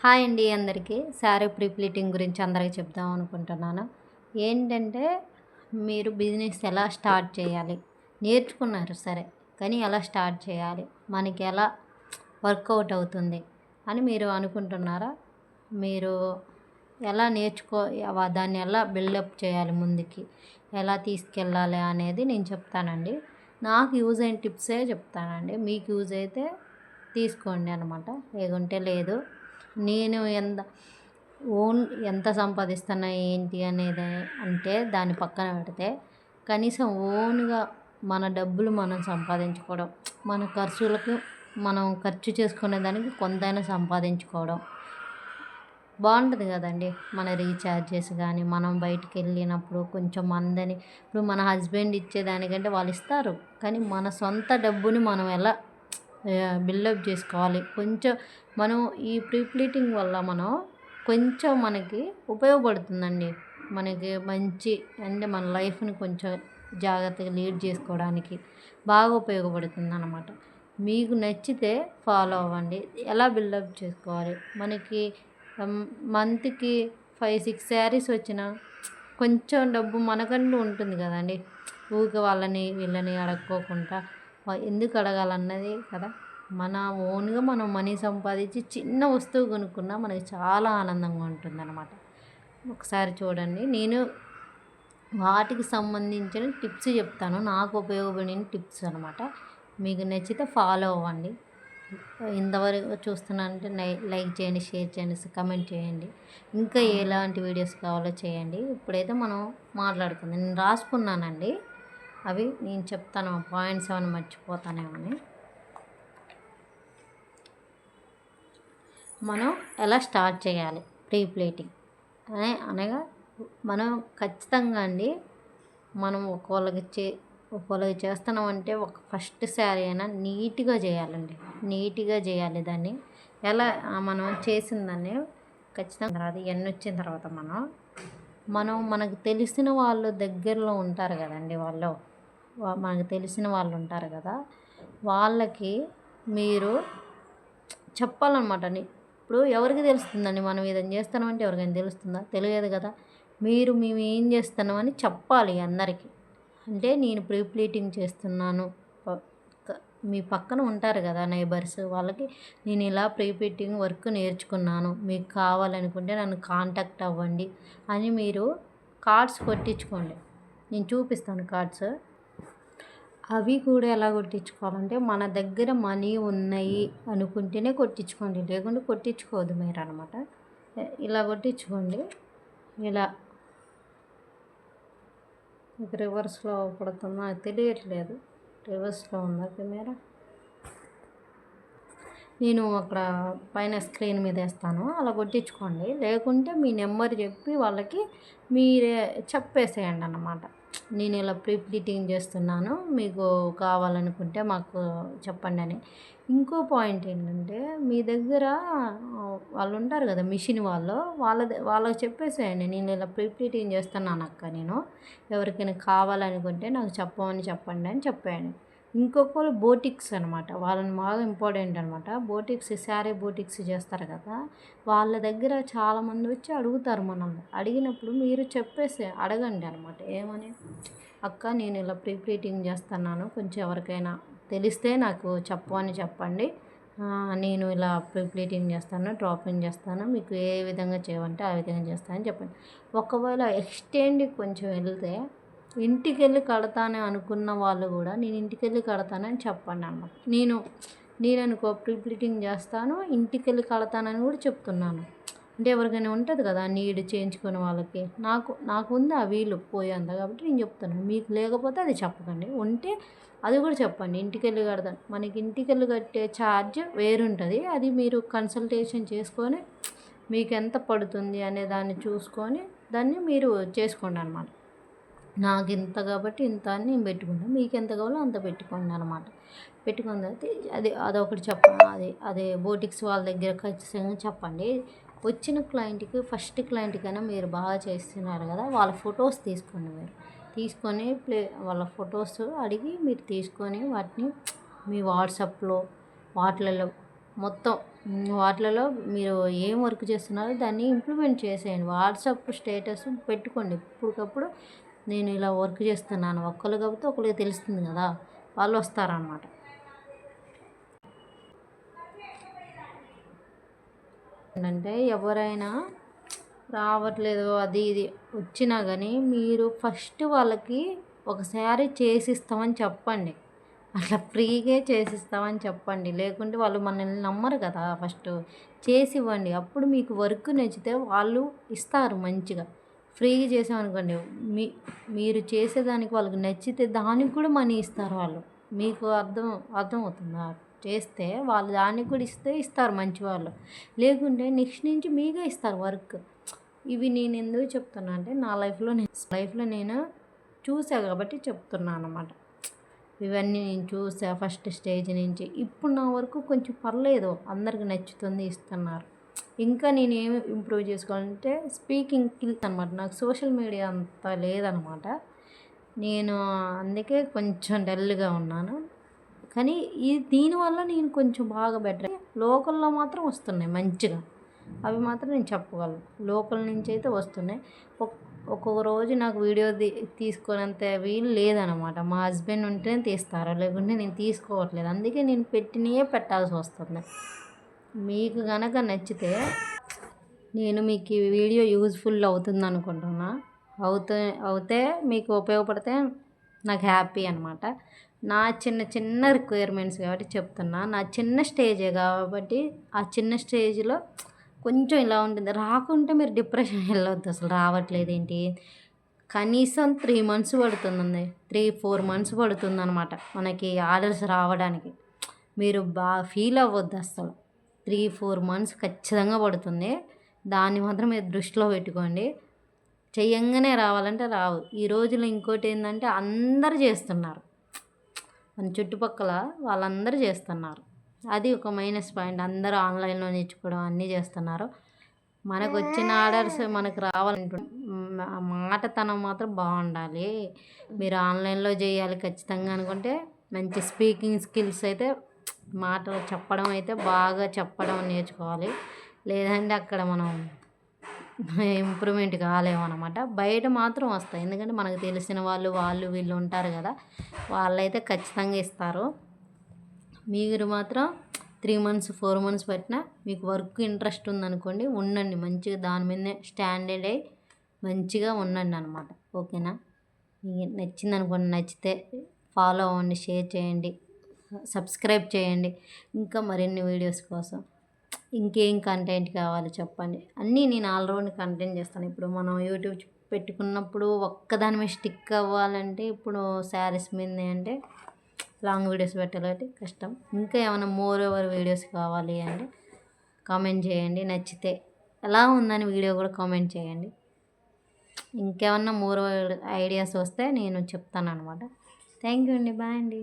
Hi అండి అందరికీ. Sari prepleating గురించి అందరికీ చెప్దాం అనుకుంటున్నాను. ఏంటంటే మీరు బిజినెస్ ఎలా స్టార్ట్ చేయాలి? నేర్చుకున్నారు సరే కానీ ఎలా స్టార్ట్ చేయాలి? మనకి ఎలా వర్కౌట్ అవుతుంది? అని మీరు అనుకుంటున్నారా? మీరు ఎలా నేర్చుకో దాన్ని ఎలా బిల్డప్ చేయాలి ముందుకి? ఎలా తీసుకెళ్ళాలి అనేది నేను చెప్తానండి. నాకు యూజ్ అయిన టిప్సే చెప్తానండి. మీకు యూజ్ అయితే తీసుకోండి అనమాట లేకుంటే లేదు. నేను ఎంత ఓన్ ఎంత సంపాదిస్తున్నా ఏంటి అనేది అంటే దాన్ని పక్కన పెడితే కనీసం ఓన్గా మన డబ్బులు మనం సంపాదించుకోవడం మన ఖర్చులకు మనం ఖర్చు చేసుకునే దానికి కొంతైనా సంపాదించుకోవడం. బాగుంటుంది కదండి మన రీఛార్జెస్ కానీ మనం బయటికి వెళ్ళినప్పుడు కొంచెం మందని ఇప్పుడు మన హస్బెండ్ ఇచ్చేదానికంటే వాళ్ళు ఇస్తారు. కానీ మన సొంత డబ్బుని మనం ఎలా బిల్డప్ చేసుకోవాలి. కొంచెం మనం ఈ ప్రీప్లీటింగ్ వల్ల మనం కొంచెం మనకి ఉపయోగపడుతుందండి. మనకి మంచి అంటే మన లైఫ్ని కొంచెం జాగ్రత్తగా లీడ్ చేసుకోవడానికి బాగా ఉపయోగపడుతుంది అన్నమాట మీకు నచ్చితే ఫాలో అవ్వండి. ఎలా బిల్డప్ చేసుకోవాలి? మనకి మంత్కి ఫైవ్ సిక్స్ శారీస్ వచ్చిన కొంచెం డబ్బు మనకంటూ ఉంటుంది కదండి. ఊరికే వాళ్ళని వీళ్ళని అడక్కోకుండా ఎందుకు అడగాలన్నది కదా. మన ఓన్గా మనం మనీ సంపాదించి చిన్న వస్తువు కొనుక్కున్నా మనకి చాలా ఆనందంగా ఉంటుందన్నమాట. ఒకసారి చూడండి. నేను వాటికి సంబంధించిన టిప్స్ చెప్తాను. నాకు ఉపయోగపడిన టిప్స్ అనమాట మీకు నచ్చితే ఫాలో అవ్వండి. ఇంతవరకు చూస్తున్నానంటే లైక్ చేయండి షేర్ చేయండి కమెంట్ చేయండి. ఇంకా ఎలాంటి వీడియోస్ కావాలో చేయండి. ఇప్పుడైతే మనం మాట్లాడుకుందాం. నేను రాసుకున్నానండి. అవి నేను చెప్తాను పాయింట్స్ ఏమైనా మర్చిపోతానేమని. మనం ఎలా స్టార్ట్ చేయాలి ప్రీ ప్లేటింగ్? అనే అనగా మనం ఖచ్చితంగా అండి మనం ఒకళ్ళకి చే ఒకళ్ళకి చేస్తున్నామంటే ఒక ఫస్ట్ శారీ అయినా నీట్గా చేయాలండి. నీట్గా చేయాలి దాన్ని. ఎలా మనం చేసిన దాన్ని ఖచ్చితంగా తర్వాత ఎన్ని వచ్చిన తర్వాత మనం మనం మనకు తెలిసిన వాళ్ళు దగ్గరలో ఉంటారు కదండి వాళ్ళు. మనకు తెలిసిన వాళ్ళు ఉంటారు కదా వాళ్ళకి మీరు చెప్పాలన్నమాట. ఇప్పుడు ఎవరికి తెలుస్తుందండి మనం ఏదైనా చేస్తున్నామంటే ఎవరికైనా తెలుస్తుందా? తెలియదు కదా. మీరు మేము ఏం చేస్తున్నామని చెప్పాలి అందరికీ. అంటే నేను ప్రీప్లీటింగ్ చేస్తున్నాను. మీ పక్కన ఉంటారు కదా నైబర్స్ వాళ్ళకి నేను ఇలా ప్రీప్లీటింగ్ వర్క్ నేర్చుకున్నాను. మీకు కావాలనుకుంటే నన్ను కాంటాక్ట్ అవ్వండి అని మీరు కార్డ్స్ కొట్టించుకోండి. నేను చూపిస్తాను కార్డ్స్. అవి కూడా ఎలా కొట్టించుకోవాలంటే మన దగ్గర మనీ ఉన్నాయి అనుకుంటేనే కొట్టించుకోండి. లేకుంటే కొట్టించుకోవద్దు మీరు అనమాట ఇలా కొట్టించుకోండి. ఇలా రివర్స్లో పడుతుందా? తెలియట్లేదు. రివర్స్లో ఉందా కెమెరా? నేను అక్కడ పైన స్క్రీన్ మీద వేస్తాను. అలా కొట్టించుకోండి. లేకుంటే మీ నెంబర్ చెప్పి వాళ్ళకి మీరే చెప్పేసేయండి అన్నమాట. నేను ఇలా ప్రీ ప్లీటింగ్ చేస్తున్నాను. మీకు కావాలనుకుంటే మాకు చెప్పండి అని. ఇంకో పాయింట్ ఏంటంటే మీ దగ్గర వాళ్ళు ఉంటారు కదా మిషన్ వాళ్ళు వాళ్ళ వాళ్ళకి చెప్పేసేయండి. నేను ఇలా ప్రీ ప్లీటింగ్ చేస్తున్నాను అక్క నేను. ఎవరికైనా కావాలనుకుంటే నాకు చెప్పమని చెప్పండి అని చెప్పాను ఇంకొకరు బోటిక్స్ అనమాట వాళ్ళని బాగా ఇంపార్టెంట్ అనమాట బోటిక్స్ శారీ బోటిక్స్ చేస్తారు కదా వాళ్ళ దగ్గర చాలామంది వచ్చి అడుగుతారు మనల్ని. అడిగినప్పుడు మీరు చెప్పేసి అడగండి అనమాట ఏమని? అక్క నేను ఇలా ప్రీ ప్లీటింగ్ చేస్తున్నాను. కొంచెం ఎవరికైనా తెలిస్తే నాకు చెప్పమని చెప్పండి. నేను ఇలా ప్రీ చేస్తాను డ్రాపింగ్ చేస్తాను. మీకు ఏ విధంగా చేయమంటే ఆ విధంగా చేస్తానని చెప్పండి. ఒకవేళ ఎక్స్టెండ్ కొంచెం వెళ్తే ఇంటికి వెళ్ళి కడతానే అనుకున్న వాళ్ళు కూడా నేను ఇంటికి వెళ్ళి కడతానని చెప్పండి అన్నమాట నేను నేను అనుకో ప్రిప్లీటింగ్ చేస్తాను ఇంటికి వెళ్ళి కడతానని కూడా చెప్తున్నాను. అంటే ఎవరికైనా ఉంటుంది కదా నీడ్ చేయించుకునే వాళ్ళకి. నాకు నాకు ఉంది ఆ వీలు పోయేంత కాబట్టి నేను చెప్తాను. మీకు లేకపోతే అది చెప్పకండి. ఉంటే అది కూడా చెప్పండి. ఇంటికి వెళ్ళి కడతాను. మనకి ఇంటికి వెళ్ళి కట్టే ఛార్జ్ వేరుంటుంది. అది మీరు కన్సల్టేషన్ చేసుకొని మీకు ఎంత పడుతుంది అనే దాన్ని చూసుకొని దాన్ని మీరు చేసుకోండి అనమాట నాకు ఇంత కాబట్టి ఇంత అని నేను పెట్టుకుంటాను మీకు ఎంత కావాలో అంత పెట్టుకోండి అనమాట పెట్టుకున్న తర్వాత అది అదొకటి చెప్పండి అది అదే బోటిక్స్ వాళ్ళ దగ్గర ఖచ్చితంగా చెప్పండి. వచ్చిన క్లయింట్కి ఫస్ట్ క్లయింట్కైనా మీరు బాగా చేస్తున్నారు కదా వాళ్ళ ఫొటోస్ తీసుకోండి మీరు. తీసుకొని ప్లే వాళ్ళ ఫొటోస్ అడిగి మీరు తీసుకొని వాటిని మీ వాట్సాప్లో వాటిలలో మొత్తం వాటిలలో మీరు ఏం వర్క్ చేస్తున్నారో దాన్ని ఇంప్లిమెంట్ చేసేయండి. వాట్సాప్ స్టేటస్ పెట్టుకోండి. ఇప్పటికప్పుడు నేను ఇలా వర్క్ చేస్తున్నాను. ఒక్కరు కాబట్టి ఒకరికి తెలుస్తుంది కదా. వాళ్ళు వస్తారనమాట ఏంటంటే ఎవరైనా రావట్లేదు అది ఇది వచ్చినా కానీ మీరు ఫస్ట్ వాళ్ళకి ఒకసారి చేసిస్తామని చెప్పండి. అట్లా ఫ్రీగా చేసిస్తామని చెప్పండి. లేకుంటే వాళ్ళు మనల్ని నమ్మరు కదా ఫస్ట్. చేసి ఇవ్వండి అప్పుడు మీకు వర్క్ నచ్చితే వాళ్ళు ఇస్తారు మంచిగా. ఫ్రీగా చేసామనుకోండి మీ మీరు చేసేదానికి వాళ్ళకి నచ్చితే దానికి కూడా మనీ ఇస్తారు వాళ్ళు. మీకు అర్థం అర్థమవుతుందా? చేస్తే వాళ్ళు దానికి కూడా ఇస్తే ఇస్తారు మంచి వాళ్ళు లేకుంటే నెక్స్ట్ నుంచి మీకే ఇస్తారు వర్క్. ఇవి నేను ఎందుకు చెప్తున్నా అంటే నా లైఫ్లో నేను లైఫ్లో నేను చూసా కాబట్టి చెప్తున్నాను అనమాట ఇవన్నీ నేను చూసా ఫస్ట్ స్టేజ్ నుంచి. ఇప్పుడు నా వరకు కొంచెం పర్లేదు. అందరికి నచ్చుతుంది ఇస్తున్నారు. ఇంకా నేను ఇంప్రూవ్ చేసుకోవాలంటే స్పీకింగ్ స్కిల్స్ అనమాట నాకు సోషల్ మీడియా అంత లేదనమాట నేను అందుకే కొంచెం డల్గా ఉన్నాను. కానీ ఈ దీనివల్ల నేను కొంచెం బాగా బెటర్ లోకల్లో మాత్రం వస్తున్నాయి మంచిగా. అవి మాత్రం నేను చెప్పగలను. లోకల్ నుంచి అయితే వస్తున్నాయి. ఒక్కొక్క రోజు నాకు వీడియో తీ తీసుకునేంత వీలు లేదనమాట మా హస్బెండ్ ఉంటేనే తీస్తారు? లేకుంటే నేను తీసుకోవట్లేదు. అందుకే నేను పెట్టినయే పెట్టాల్సి వస్తుంది. మీకు కనుక నచ్చితే నేను మీకు ఈ వీడియో యూజ్ఫుల్ అవుతుంది అనుకుంటున్నా అవుతే అవుతే మీకు ఉపయోగపడితే నాకు హ్యాపీ అనమాట నా చిన్న చిన్న రిక్వైర్మెంట్స్ కాబట్టి చెప్తున్నా. నా చిన్న స్టేజే కాబట్టి ఆ చిన్న స్టేజ్లో కొంచెం ఇలా ఉంటుంది. రాకుంటే మీరు డిప్రెషన్ వెళ్ళవద్దు అసలు రావట్లేదు ఏంటి? కనీసం త్రీ మంత్స్ పడుతుందండి. త్రీ ఫోర్ మంత్స్ పడుతుంది అనమాట మనకి ఆర్డర్స్ రావడానికి. మీరు బాగా ఫీల్ అవ్వద్దు అసలు. త్రీ ఫోర్ మంత్స్ ఖచ్చితంగా పడుతుంది. దాన్ని మాత్రం మీరు దృష్టిలో పెట్టుకోండి. చెయ్యంగానే రావాలంటే రావు. ఈ రోజుల్లో ఇంకోటి ఏంటంటే అందరు చేస్తున్నారు. మన చుట్టుపక్కల వాళ్ళందరూ చేస్తున్నారు. అది ఒక మైనస్ పాయింట్. అందరూ ఆన్లైన్లో నేర్చుకోవడం అన్నీ చేస్తున్నారు. మనకు వచ్చిన ఆర్డర్స్ మనకు రావాలంటే మాటతనం మాత్రం బాగుండాలి. మీరు ఆన్లైన్లో చేయాలి ఖచ్చితంగా అనుకుంటే మంచి స్పీకింగ్ స్కిల్స్ అయితే మాటలు చెప్పడం అయితే బాగా చెప్పడం నేర్చుకోవాలి. లేదంటే అక్కడ మనం ఇంప్రూవ్మెంట్ కాలేమన్నమాట బయట మాత్రం వస్తాయి. ఎందుకంటే మనకు తెలిసిన వాళ్ళు వాళ్ళు వీళ్ళు ఉంటారు కదా వాళ్ళైతే ఖచ్చితంగా ఇస్తారు. మీరు మాత్రం త్రీ మంత్స్ ఫోర్ మంత్స్ పట్టినా మీకు వర్క్ ఇంట్రెస్ట్ ఉందనుకోండి ఉండండి. మంచిగా దాని మీదనే స్టాండర్డ్ అయ్యి మంచిగా ఉండండి అనమాట ఓకేనా? మీకు నచ్చింది అనుకోండి నచ్చితే ఫాలో అవ్వండి షేర్ చేయండి. సబ్స్క్రైబ్ చేయండి. ఇంకా మరిన్ని వీడియోస్ కోసం ఇంకేం కంటెంట్ కావాలి చెప్పండి. అన్నీ నేను ఆల్రౌండ్ కంటెంట్ చేస్తాను. ఇప్పుడు మనం యూట్యూబ్ పెట్టుకున్నప్పుడు ఒక్కదాని మీద స్టిక్ అవ్వాలంటే ఇప్పుడు శారీస్ మీద అంటే లాంగ్ వీడియోస్ పెట్టాలంటే కష్టం. ఇంకా ఏమైనా మోర్ ఓవర్ వీడియోస్ కావాలి అంటే కామెంట్ చేయండి. నచ్చితే ఎలా ఉందని వీడియో కూడా కామెంట్ చేయండి. ఇంకేమన్నా మోర్ ఐడియాస్ వస్తే నేను చెప్తాను అనమాట థ్యాంక్ యూ అండి. బాయ్ అండి.